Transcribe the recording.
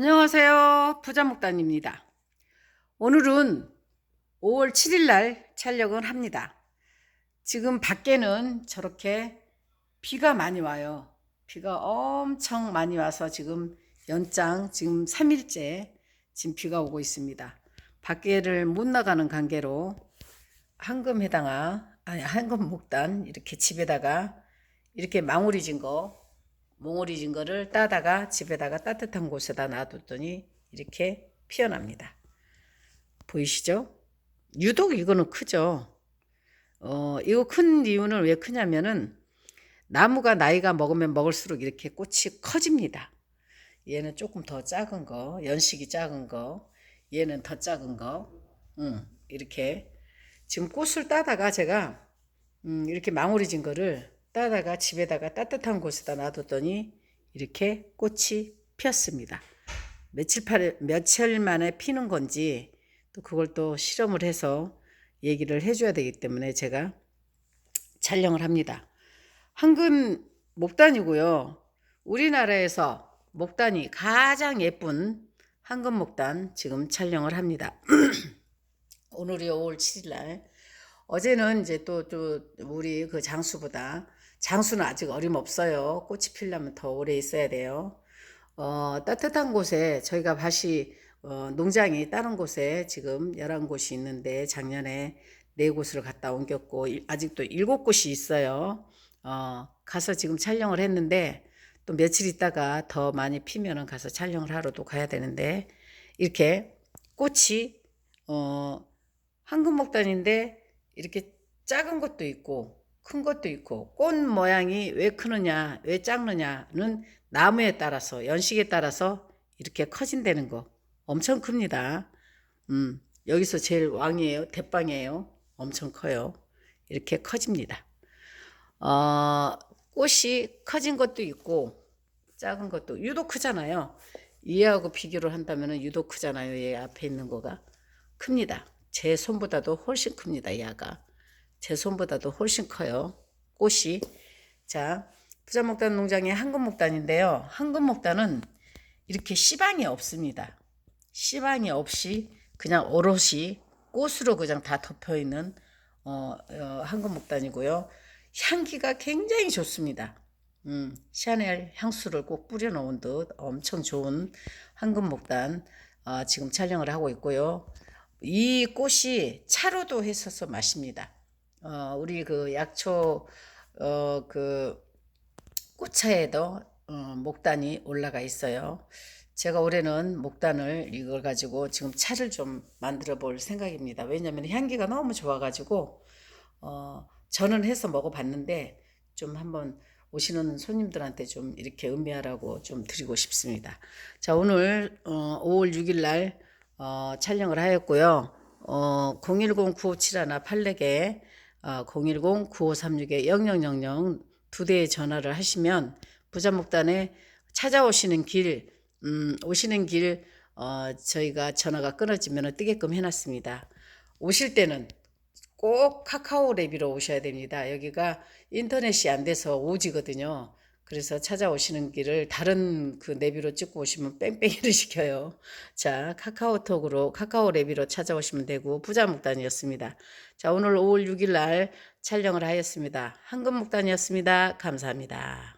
안녕하세요. 부자목단입니다. 오늘은 5월 7일 날 촬영을 합니다. 지금 밖에는 저렇게 비가 많이 와요. 비가 엄청 많이 와서 지금 연장 지금 3일째 지금 비가 오고 있습니다. 밖에를 못 나가는 관계로 황금해당아 아니 황금목단 이렇게 집에다가 이렇게 망우리 진 거 몽우리 진 거를 따다가 집에다가 따뜻한 곳에다 놔뒀더니 이렇게 피어납니다. 보이시죠? 유독 이거는 크죠. 어, 이거 큰 이유는 왜 크냐면은 나무가 나이가 먹으면 먹을수록 이렇게 꽃이 커집니다. 얘는 조금 더 작은 거, 연식이 작은 거, 얘는 더 작은 거, 음, 이렇게 지금 꽃을 따다가 제가 음, 이렇게 망우리 진 거를 따다가 집에다가 따뜻한 곳에다 놔뒀더니 이렇게 꽃이 피었습니다. 며칠 팔 며칠 만에 피는 건지 또 그걸 또 실험을 해서 얘기를 해줘야 되기 때문에 제가 촬영을 합니다. 황금 목단이고요. 우리나라에서 목단이 가장 예쁜 황금 목단 지금 촬영을 합니다. 오늘이 5월 7일 날 어제는 이제 또, 또, 우리 그 장수보다, 장수는 아직 어림없어요. 꽃이 피려면 더 오래 있어야 돼요. 어, 따뜻한 곳에, 저희가 밭이, 어, 농장이 다른 곳에 지금 11곳이 있는데, 작년에 4곳을 갔다 옮겼고, 일- 아직도 7곳이 있어요. 어, 가서 지금 촬영을 했는데, 또 며칠 있다가 더 많이 피면은 가서 촬영을 하러 또 가야 되는데, 이렇게 꽃이, 어, 황금목단인데, 이렇게 작은 것도 있고 큰 것도 있고 꽃 모양이 왜 크느냐 왜 작느냐는 나무에 따라서 연식에 따라서 이렇게 커진다는 거 엄청 큽니다. 음, 여기서 제일 왕이에요. 대빵이에요. 엄청 커요. 이렇게 커집니다. 어, 꽃이 커진 것도 있고 작은 것도 유독 크잖아요. 얘하고 비교를 한다면 유독 크잖아요. 얘 앞에 있는 거가 큽니다. 제 손보다도 훨씬 큽니다. 얘가 제 손보다도 훨씬 커요. 꽃이 자 부자목단 농장의 황금목단인데요. 황금목단은 이렇게 씨방이 없습니다. 씨방이 없이 그냥 오롯이 꽃으로 그냥 다 덮여 있는 어, 어, 황금목단이고요. 향기가 굉장히 좋습니다. 음, 샤넬 향수를 꼭 뿌려 놓은 듯 엄청 좋은 황금목단 어, 지금 촬영을 하고 있고요. 이 꽃이 차로도 했어서 마십니다. 어, 우리 그 약초 어, 그 꽃차에도 어, 목단이 올라가 있어요. 제가 올해는 목단을 이걸 가지고 지금 차를 좀 만들어 볼 생각입니다. 왜냐하면 향기가 너무 좋아가지고 어, 저는 해서 먹어봤는데 좀 한번 오시는 손님들한테 좀 이렇게 음미하라고 좀 드리고 싶습니다. 자 오늘 어, 5월 6일 날 어, 촬영을 하였고요. 어, 010-9571 8 어, 010-9536-0000 두 대의 전화를 하시면 부자목단에 찾아오시는 길, 음, 오시는 길, 어, 저희가 전화가 끊어지면 뜨게끔 해놨습니다. 오실 때는 꼭 카카오 랩이로 오셔야 됩니다. 여기가 인터넷이 안 돼서 오지거든요. 그래서 찾아오시는 길을 다른 그 내비로 찍고 오시면 뺑뺑이를 시켜요. 자, 카카오톡으로 카카오 레비로 찾아오시면 되고 부자목단이었습니다. 자, 오늘 5월 6일 날 촬영을 하였습니다. 황금목단이었습니다. 감사합니다.